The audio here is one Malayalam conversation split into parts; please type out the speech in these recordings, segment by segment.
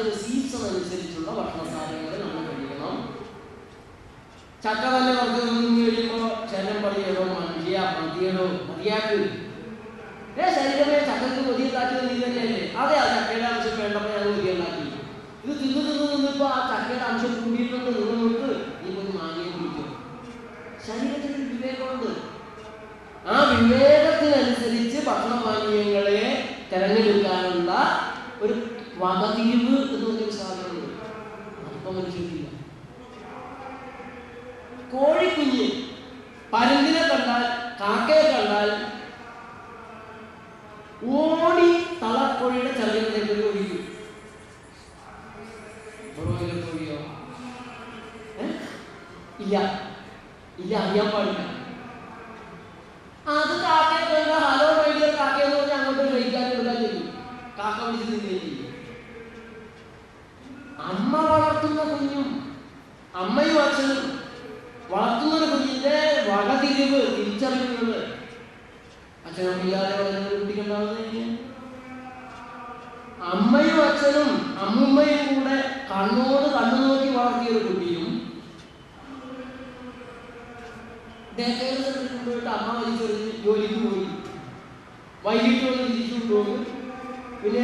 അതിന്റെ സീസൺ അനുസരിച്ചുള്ള ഭക്ഷണ സാധനങ്ങളെ നമ്മൾ കഴിക്കണം. ചക്ക തന്നെ നമുക്ക് നിന്ന് കഴിയുമ്പോൾ ശരീരം പണിയടോ മഞ്ചിയ മതിയടോ മതിയാക്കി. ഏ ശരീരമേ ചക്കക്ക് കൊതിയ കാറ്റിയത് തന്നെയല്ലേ? അതെ ആ ചക്കയുടെ അംശം വേണ്ടപ്പോ ഞാൻ കൊതിയ കാറ്റി ഇത് തിന്ന് തിന്ന് നിന്നിപ്പോ ആ ചക്കയുടെ അംശം കൂടിയിട്ടുണ്ട് നിന്ന് നോക്ക് നീ കൊണ്ട് മാങ്ങിയെ കുടിക്കും. ശരീരത്തിന് വിവേകമുണ്ട്. ആ വിവേകത്തിനനുസരിച്ച് ഭക്ഷണ പാനീയങ്ങളെ തെരഞ്ഞെടുക്കാനുള്ള ഒരു വകതിരിവ് കോഴിക്കുഞ്ഞ് പരുന്തിനെ കണ്ടാൽ കാക്കയെ കണ്ടാൽ ഓടി തളക്കോഴിയുടെ ചെറുകിലേക്ക് ഒഴിക്കും ബ്രോയിലർ കോഴിയോ? ഏ? ഇല്ല. ഇല്ല അറിയാൻ പാടില്ല. അത് കാക്കയെ കണ്ടാൽ ഹലോ വൈകിയ കാക്കയെന്ന് പറഞ്ഞാൽ അങ്ങോട്ട് കഴിക്കാൻ കൊടുക്കാൻ ചെയ്യും കാക്ക വിളിച്ച് തിന്നുകയും ചെയ്യും അമ്മ വളർത്തുന്ന കുഞ്ഞും അമ്മയും അച്ഛനും വളർത്തുന്ന കുഞ്ഞിന്റെ വകതിരിവ് തിരിച്ചറിയുന്നത്. അച്ഛനമ്മയില്ലാതെ വളരുന്ന കുട്ടികളുണ്ടാവുന്ന അമ്മയും അച്ഛനും അമ്മുമ്മയും കൂടെ കണ്ണോട് കണ്ണു നോക്കി വളർത്തിയ ഒരു കുട്ടിയും കൊണ്ടുപോയിട്ട് അമ്മ വലിച്ചെറിഞ്ഞ് ജോലിക്ക് പോയി. വൈകിട്ട് വന്ന് തിരിച്ചു കൊണ്ടുപോകും. പിന്നെ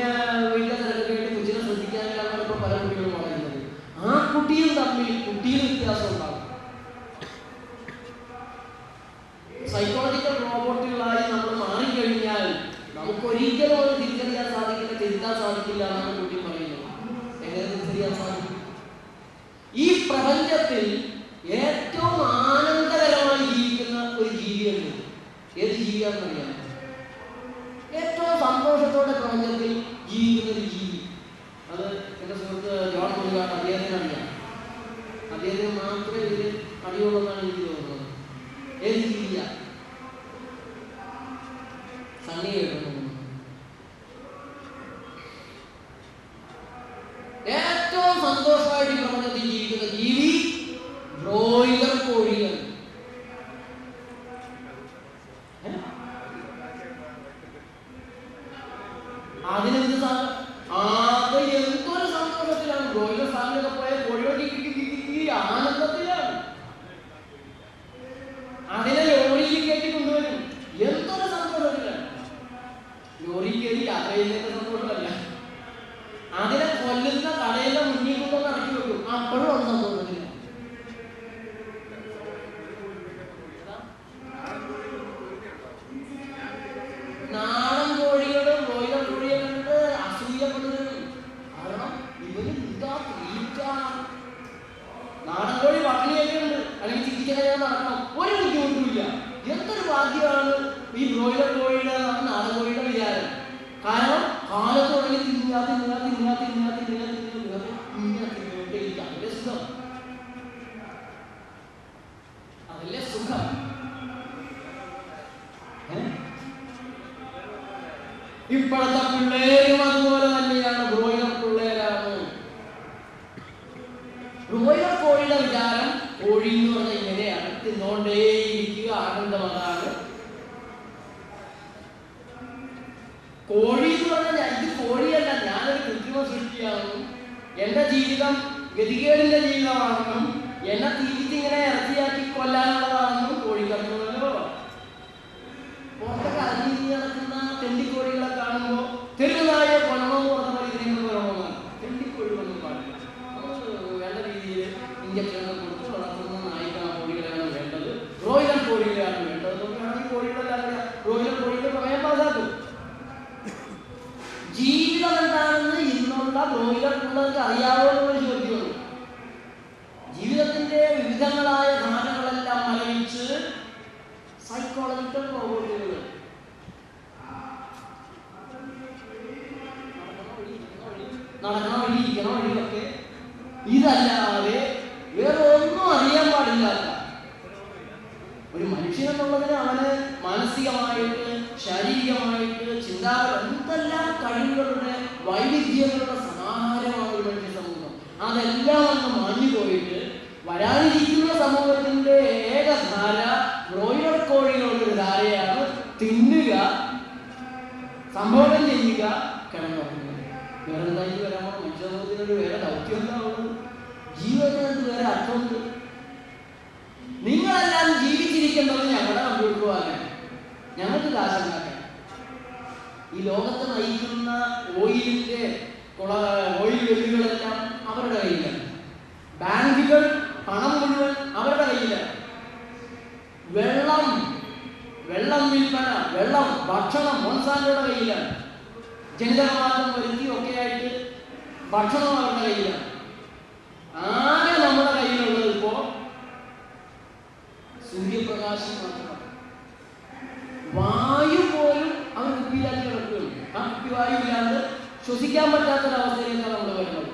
വീട്ടിലെ തിരക്കൊക്കെ ആയിട്ട് കൊച്ചിനെ ശ്രദ്ധിക്കാനാണ് ഇപ്പോൾ പല കുട്ടികളും വളരുന്നത് ആ കുട്ടിയും തമ്മിൽ കുട്ടിയിൽ വ്യത്യാസം ഉണ്ടാകും പ്രപഞ്ചത്തിൽ ഏറ്റവും ആനന്ദകരമായി ജീവിക്കുന്ന ഒരു ജീവിയുണ്ട് ഏത് ജീവിയാണെന്നറിയാം ഏറ്റവും സന്തോഷത്തോടെ പ്രപഞ്ചത്തിൽ ജീവിക്കുന്ന ഒരു ജീവി. അത് എന്റെ സുഹൃത്ത് ജോൺ മുരുകാട്ട് അദ്ദേഹത്തിന് അറിയാം അദ്ദേഹത്തിന് മാത്രമേ ഇതിൽ അറിയുള്ളൂ എനിക്ക് തോന്നുന്നത്. ബ്രോയിലർ കോഴിയുടെ നാടൻ കോഴിയുടെ വിചാരം. കാരണം കാലത്ത് തുടങ്ങി തിന്നാ തിന്നാ തിന്നാ തിന്നാ തിന്നാ തിന്നാ ഇങ്ങനെ തിന്നോണ്ടേയിരിക്കും അതല്ലേ സുഖം? അതിലെ സുഖം? ഇപ്പോഴത്തെ പിള്ളേരും അതുപോലെ തന്നെയാണ് ബ്രോയിലർ പിള്ളേരാണ് ബ്രോയിലർ കോഴിയുടെ വിചാരം കോഴി എന്ന് പറഞ്ഞാൽ ഇങ്ങനെയാണ് തിന്നോണ്ടേയിരിക്കുക ആനന്ദമാണ് കോഴി എന്ന് പറഞ്ഞാൽ ഞാൻ- ഇത് കോഴിയല്ല ഞാനൊരു കൃത്രിമ സൃഷ്ടിയാണ് എന്റെ ജീവിതം ഗതികേടിന്റെ ജീവിതമാണെന്നും എന്നെ തിരിച്ചിങ്ങനെ ഇറച്ചിയാക്കി കൊല്ലാനുള്ളതാണെന്നും കോഴിക്കറിഞ്ഞല്ലോ പുറത്തൊക്കെ അരിഞ്ഞ് നടക്കുന്ന തെണ്ടിക്കോഴികളെ കാണുമ്പോൾ സൈക്കോളജിക്കൽ റോബോട്ടുകൾ നടക്കണ വഴി ഇരിക്കണ ഇതല്ലാതെ വേറെ ഒന്നും അറിയാൻ പാടില്ലാത്ത ഒരു മനുഷ്യൻ എന്നുള്ളതിന് അവന് മാനസികമായിട്ട് ശാരീരികമായിട്ട് ചിന്താപരം എന്തെല്ലാം കഴിവുകളുടെ വൈവിധ്യങ്ങളുടെ സമാഹാരമാണ് ഒരു മനുഷ്യ സമൂഹം. അതെല്ലാം ഒന്ന് മാഞ്ഞു പോയിട്ട് വരാനിരിക്കുന്ന സമൂഹത്തിന്റെ ഏക ധാര ബ്രോയിലർ കോഴികളുടെ ധാരയാണ് തിന്നുക സംഭവം ചെയ്യുക കിടന്നുറങ്ങുക. വേറെ എന്തായാലും വരാമോ മനുഷ്യ വേറെ ദൗത്യം എന്താവുന്നത് ജീവനത് വേറെ അർത്ഥമുണ്ട് നിങ്ങളെല്ലാം ജീവിച്ചിരിക്കുന്നത് ഞങ്ങളുടെ പങ്കുവെക്കുവാനാണ് ഞങ്ങൾക്ക് കാശുണ്ടാക്കാൻ ഈ ലോകത്ത് നയിക്കുന്ന ഓയിലിന്റെ ഓയിൽ വെല്ലുകളെല്ലാം അവരുടെ കയ്യിലാണ്. ബാങ്കുകൾ പണം മുഴുവൻ അവരുടെ കയ്യിലാണ് വെള്ളം വെള്ളം വിൽപ്പന വെള്ളം ഭക്ഷണം മോൻസാന്റോയുടെ കയ്യിലാണ് ജനിതകമാർഗം വരുത്തി ഒക്കെ ആയിട്ട് ഭക്ഷണം അവരുടെ കയ്യിലാണ് ആകെ നമ്മുടെ കയ്യിലുള്ളത് ഇപ്പോ സൂര്യപ്രകാശം മാത്രമാണ്. വായു പോലും അവർ കുപ്പിയിലാക്കി കിടക്കുകയാണ്. ആ കുപ്പി വായു ഇല്ലാണ്ട് ശ്വസിക്കാൻ പറ്റാത്തൊരവസ്ഥയിലേക്കാണ് നമ്മൾ വരുന്നത്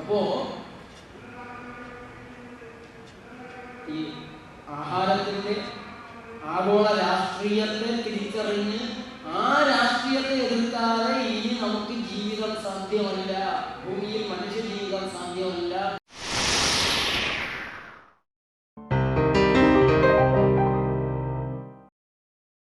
അപ്പോ ഈ ആഹാരത്തിന്റെ ആഗോള രാഷ്ട്രീയത്തെ തിരിച്ചറിഞ്ഞ് ആ രാഷ്ട്രീയത്തെ എതിർക്കാതെ ഇനി നമുക്ക് ജീവിതം സാധ്യമല്ല.